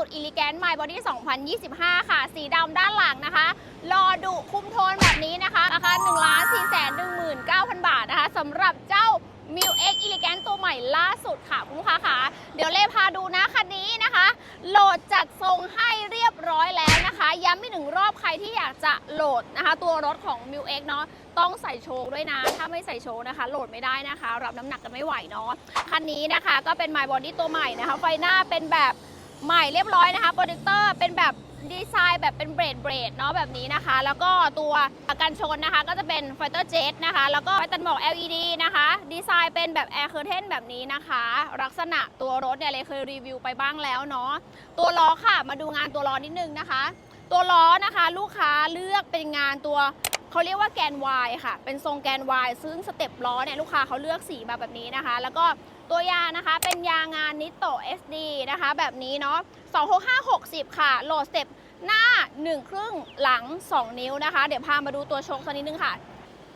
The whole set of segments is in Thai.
ล่าสุด e l e g a n t My Body 2025 ค่ะ สีดำด้านหลังนะคะ รอดุคุมโทนแบบนี้นะคะ ราคา1 4 1 9 0 0 0 บาทนะคะสำหรับเจ้า m i l X Elegant ตัวใหม่ล่าสุดค่ะคุณลูกค้าค่ะ เดี๋ยวเล่พาดูนะคันนี้นะคะ โหลดจัดทรงให้เรียบร้อยแล้วนะคะ ย้ำอีกหนึ่งรอบใครที่อยากจะโหลดนะคะ ตัวรถของ m i l X เนาะต้องใส่โชคด้วยนะ ถ้าไม่ใส่โชคนะคะ โหลดไม่ได้นะคะ รับน้ำหนักกันไม่ไหวเนาะคันนี้นะคะก็เป็น My Body ตัวใหม่นะคะ ไฟหน้าเป็นแบบ ใหม่เรียบร้อยนะคะโปรดิวเตอร์เป็นแบบดีไซน์แบบเป็นเบรดเบรดเนาะแบบนี้นะคะ แล้วก็ตัวกันชนนะคะก็จะเป็น Fighter Jet นะคะ แล้วก็ไฟตันบอก LED นะคะ ดีไซน์เป็นแบบ Air Curtain แบบนี้นะคะ ลักษณะตัวรถเนี่ยเลยเคยรีวิวไปบ้างแล้วเนาะตัวล้อค่ะมาดูงานตัวล้อนิดนึงนะคะ ตัวล้อนะคะลูกค้าเลือกเป็นงานตัว เขาเรียกว่าแกน Y ค่ะ เป็นทรงแกน Y ซึ่งสเต็ปล้อเนี่ยลูกค้าเขาเลือกสีมาแบบนี้นะคะ แล้วก็ตัวยางนะคะ เป็นยางงานนิโต SD นะคะ แบบนี้เนาะ26560 ค่ะ โหลดสเต็ปหน้า 1 ครึ่งหลัง 2 นิ้วนะคะ เดี๋ยวพามาดูตัวโชคสักนิดนึงค่ะ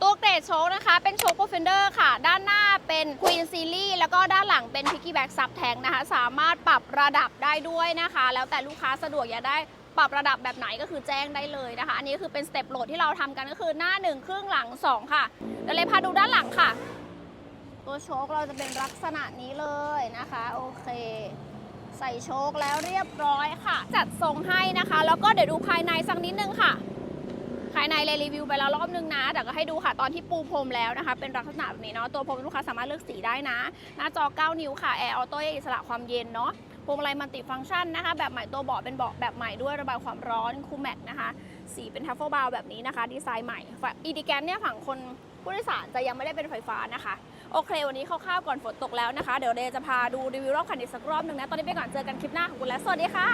ตัวเกรดโชคนะคะ เป็นโชคโปรเฟนเดอร์ค่ะ ด้านหน้าเป็น Queen Series แล้วก็ด้านหลังเป็น Piggyback Sub Tank นะคะ สามารถปรับระดับได้ด้วยนะคะ แล้วแต่ลูกค้าสะดวกอยากได้ ปรับระดับแบบไหนก็คือแจ้งได้เลยนะคะ อันนี้คือเป็นสเต็ปโหลดที่เราทำกันก็คือหน้า1ครึ่งหลัง 2 ค่ะเดี๋ยวเลยพาดูด้านหลังค่ะ ตัวโชคเราจะเป็นลักษณะนี้เลยนะคะโอเค ใส่โชคแล้วเรียบร้อยค่ะ จัดทรงให้นะคะ แล้วก็เดี๋ยวดูภายในสักนิดนึงค่ะภายในเลยรีวิวไปแล้วรอบนึงนะ แต่ก็ให้ดูค่ะตอนที่ปูพรมแล้วนะคะ เป็นลักษณะแบบนี้เนาะ ตัวพรมลูกค้าสามารถเลือกสีได้นะ หน้าจอ 9 นิ้วค่ะ แอร์ออโต้อิสระความเย็นเนาะ พวงมาลัยมัลติฟังก์ชันนะคะ แบบใหม่ตัวเบาะเป็นเบาะแบบใหม่ด้วยระบายความร้อนคูแม็กนะคะสีเป็นทัฟเฟิลบาวแบบนี้นะคะ ดีไซน์ใหม่อีดิแกนเนี่ยฝั่งคนผู้โดยสารจะยังไม่ได้เป็นไฟฟ้านะคะ โอเค วันนี้คร่าวๆก่อนฝนตกแล้วนะคะ เดี๋ยวเดย์จะพาดูรีวิวรอบคันอีกสักรอบหนึ่งนะ ตอนนี้ไปก่อนเจอกันคลิปหน้าของคุณแล้ว สวัสดีค่ะ